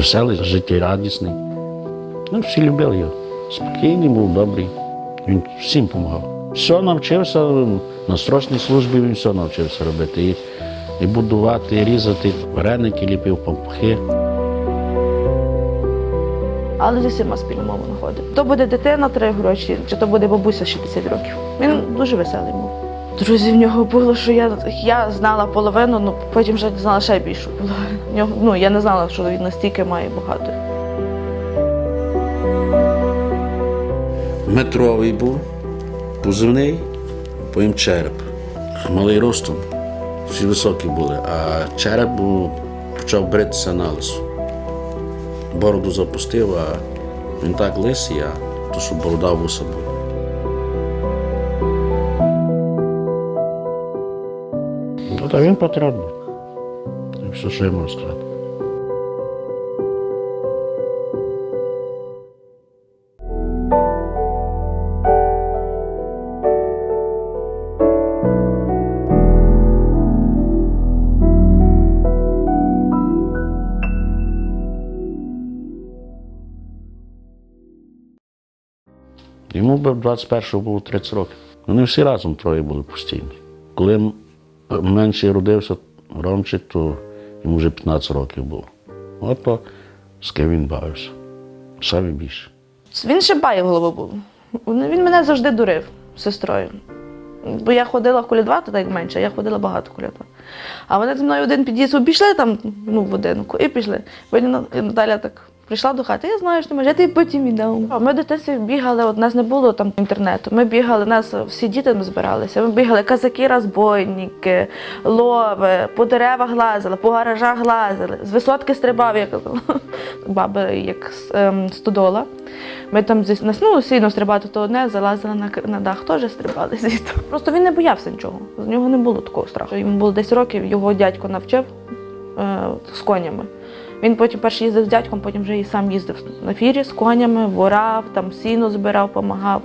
Веселий, життєрадісний. Ну, всі любили його. Спокійний був, добрий. Він всім допомагав. Все навчився на срочній службі, він все навчився робити. І, і будувати, і різати, вареники ліпив, пампухи. Але зі всіма спільну мову знаходив. То буде дитина три гроші, чи то буде бабуся 60 років. Він дуже веселий був. Друзів в нього було, що я, я знала половину, ну потім вже знала ще більшу половину. Ну, я не знала, що він настільки має багато. Метровий був, позивний, потім череп. Малий ростом, всі високі були, а череп був, почав бритися на лису. Бороду запустив, а він так лисий, а то, що борода вуса була. Та він був. І Все, що я можу сказати. Йому би 21-го було 30 років. Вони всі разом троє були постійно. Коли менший родився Ромчик, то йому вже 15 років було. От з ким він бавився. Саме більше. Він ще бає голову був. Він мене завжди дурив сестрою. Бо я ходила в колядва, то так менше, я ходила багато в колядва. А вони зі мною один під'їзд обійшли там ну, в будинку і пішли. І Наталя так прийшла до хати, я знаю, що ти можеш, я тобі потім віддам. Ми в дитинстві бігали, от нас не було там інтернету. Ми бігали, нас всі діти збиралися. Ми бігали казаки, розбойники, лови, по деревах лазили, по гаражах лазили, з висотки стрибав, як баби, як ем, стодола. Ми там нас ну, сильно стрибати то одне, залазили на, на дах, теж стрибали звідти. Просто він не боявся нічого. З нього не було такого страху. Йому було 10 років, його дядько навчив е, з конями. Він потім перший їздив з дядьком, потім вже і сам їздив на фірі з конями, ворав, там сіно збирав, допомагав.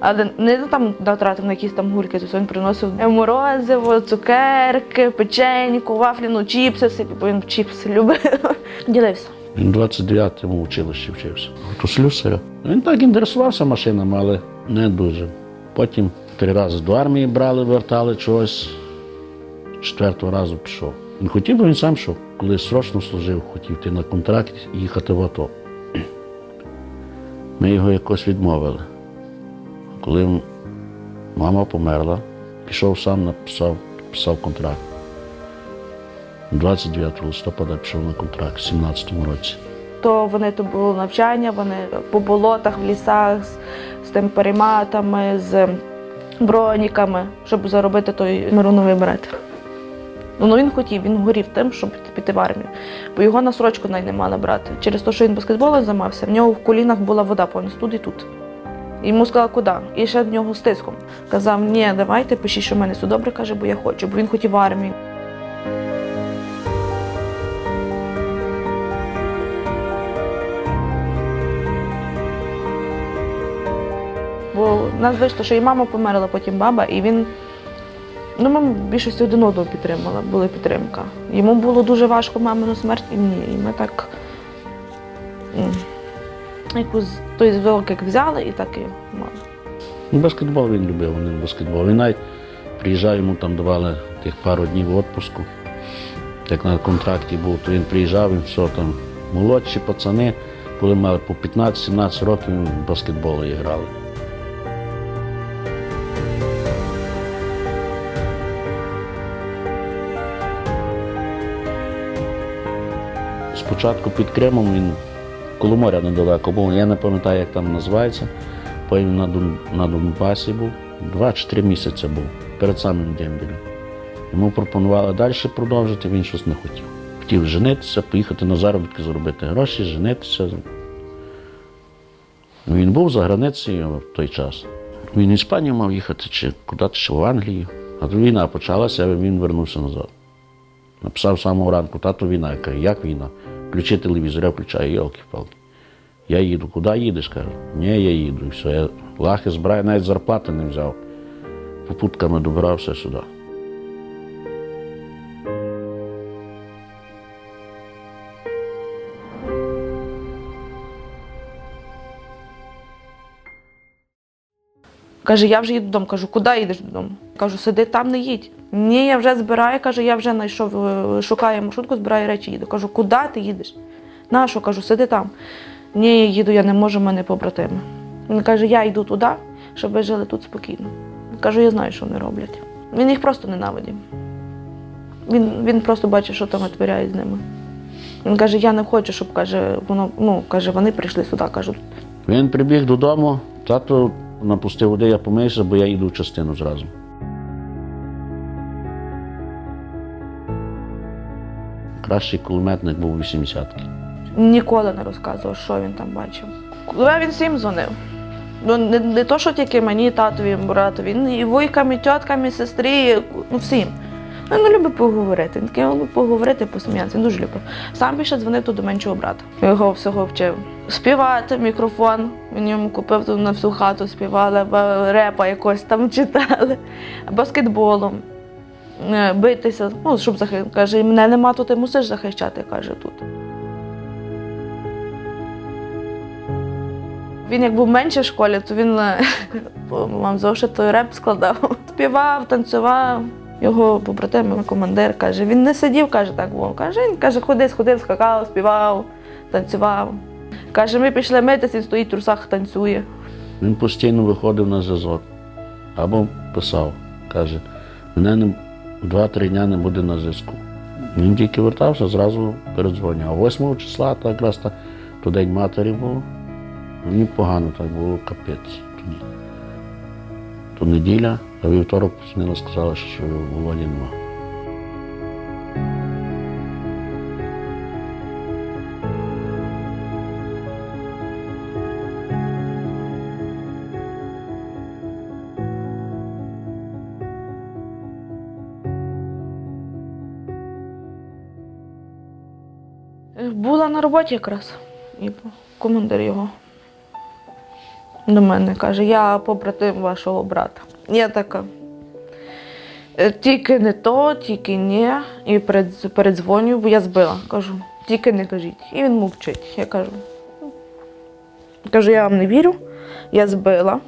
Але не там натратив на якісь там гульки, він приносив морозиво, цукерки, печеньку, вафлі, ну, чіпси, бо він чіпси любив. Ділився. Він 29-му училищі вчився. То слюсаря. Він так інтересувався машинами, але не дуже. Потім три рази до армії брали, вертали чогось. Четвертого разу пішов. Він хотів, бо він сам йшов. Коли срочно служив, хотів йти на контракт їхати в АТО. Ми його якось відмовили. Коли мама померла, пішов сам, написав, підписав контракт. 29 листопада пішов на контракт в 17-му році. То вони то було навчання, вони по болотах, в лісах з, з тим перейматами, з броніками, щоб заробити той мироновий берет. Ну, він хотів, він горів тим, щоб піти в армію. Бо його на срочку навіть не мали брати. Через те, що він баскетболом займався, в нього в колінах була вода повністю тут і тут. Йому сказали, куди? І ще в нього з тиском. Казав, ні, давайте пишіть, що в мене все добре, каже, бо я хочу, бо він хотів в армію. Бо в нас вийшло, що і мама померла, потім баба, і він. Ну, ми в більшості один одного підтримала, була підтримка. Йому було дуже важко мамину смерть і мені. І ми так якусь той зв'язок як взяли і так і мали. Ну, баскетбол він любив, він баскетбол. Він навіть приїжджав, йому там давали тих пару днів відпуску. Як на контракті був, то він приїжджав, він все там. Молодші пацани, коли мали по 15-17 років, баскетболу і грали. Спочатку під Кримом він коло моря недалеко був, я не пам'ятаю, як там називається. Потім на, Дон, на Донбасі був. Два чи три місяці був перед самим дембілем. Йому пропонували далі продовжити, він щось не хотів. Хотів женитися, поїхати на заробітки, заробити гроші, женитися. Він був за границею в той час. Він в Іспанію мав їхати чи куди чи в Англію. А то війна почалася, він вернувся назад. Написав самого ранку, тато війна. Я як війна? Включи телевізор, я включаю, йолки-палки. Я їду, куди їдеш? кажу. Ні, я їду. І все. Я лахи збираю, навіть зарплати не взяв. Попутками добирався сюди. Каже, я вже їду додому. Кажу, куди їдеш додому? Кажу, сиди там, не їдь. Ні, я вже збираю, каже, я вже знайшов, е, шукаю маршрутку, збираю речі, їду. Кажу, куди ти їдеш? На що? Кажу, сиди там. Ні, я їду, я не можу, мене побратими. Він каже, я йду туди, щоб ви жили тут спокійно. Кажу, я знаю, що вони роблять. Він їх просто ненавидів. Він, він просто бачить, що там відтворяють з ними. Він каже, я не хочу, щоб каже, воно, ну, каже, вони прийшли сюди. Кажу, Він прибіг додому, тато напустив води, я помився, бо я їду в частину зразу. Кращий кулеметник був 80-ки. ніколи не розказував, що він там бачив. Коли він всім дзвонив. Ну, не, не то, що тільки мені, татові, братові, він і вуйкам, і тьоткам, і сестрі, ну всім. Ну, Він любить поговорити. Він любить поговорити, посміятися. Він дуже любить. Сам більше дзвонив до меншого брата. Його всього вчив. Співати, мікрофон. Він йому купив тут на всю хату, співали, або репа якось там читали, баскетболом. е, Битися, ну, щоб захистити. Каже, мене нема, то ти мусиш захищати, каже тут. Він як був менше в школі, то він е, вам зошит той реп складав. Співав, танцював. Його побратим, командир каже, він не сидів, каже, так був. Каже, він каже, ходив, сходив, скакав, співав, танцював. Каже, ми пішли митися, він стоїть в трусах, танцює. Він постійно виходив на зв'язок або писав. Каже, мене два-три дня не буде на зв'язку. Він тільки вертався, зразу передзвонював. 8 числа, так якраз та, то день матері був. Мені погано так було капець тоді. То неділя, а вівторок позвонила, сказала, що Володі нема. Була на роботі якраз. І командир його до мене каже, я побратим вашого брата. Я така. «Е, Тільки не то, тільки ні. І перед, передзвоню, бо я збила. Кажу, тільки не кажіть. І він мовчить. Я кажу. «Ну». Кажу, я вам не вірю, я збила.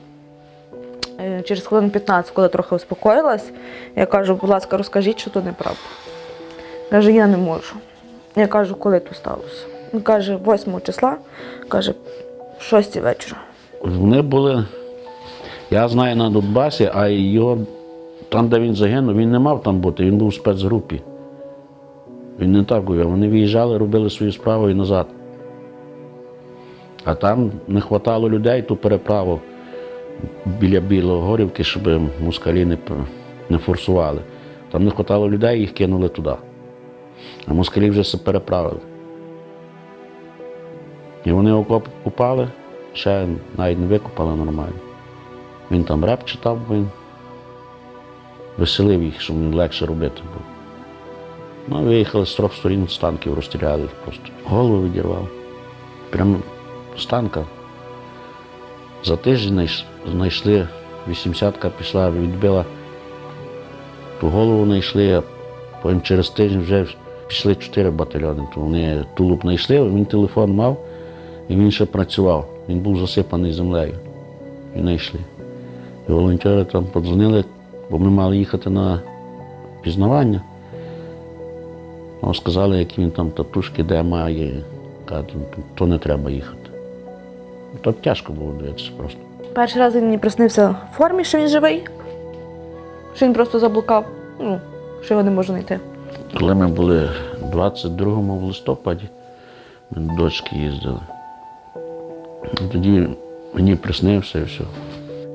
Е, Через хвилин 15, коли трохи успокоїлась, я кажу, будь ласка, розкажіть, що то неправда. Каже, я не можу. Я кажу, коли то сталося? Він каже, 8 числа, каже, 6 вечора. Вони були, я знаю на Донбасі, а його там, де він загинув, він не мав там бути, він був у спецгрупі. Він не так був. Вони виїжджали, робили свою справу і назад. А там не вистачало людей, ту переправу біля Білогорівки, щоб москалі не, не форсували. Там не вистачало людей, їх кинули туди. А москалі вже все переправили. І вони окоп купали, ще навіть не викопали нормально. Він там реп читав, він веселив їх, щоб їм легше робити було. Ну, виїхали з трьох сторін з танків, розстріляли їх просто. Голову відірвав. Прямо з танка. За тиждень знайшли, 80-ка пішла, відбила ту голову знайшли, а потім через тиждень вже пішли чотири батальйони. То вони тулуб знайшли, він телефон мав. І він ще працював. Він був засипаний землею. І знайшли. І волонтери там подзвонили, бо ми мали їхати на пізнавання. Ну, сказали, які він там татушки, де має. Кажуть, «Ну, то не треба їхати. То тяжко було дивитися просто. Перший раз він мені приснився в формі, що він живий, що він просто заблукав, ну, що його не можу знайти. Коли ми були 22-му в листопаді, ми до дочки їздили. Тоді мені приснився і все.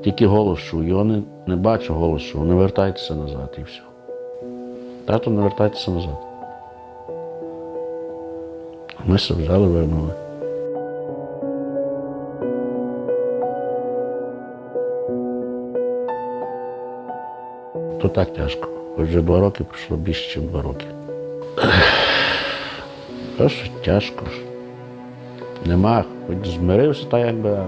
Тільки голос чув, його не, не бачу голос чув, не вертайтеся назад і все. Тато, не вертайтеся назад. Ми все взяли, вернули. То так тяжко. Хоч вже два роки пройшло більше, ніж два роки. Просто тяжко. Нема, хоч змирився, так якби.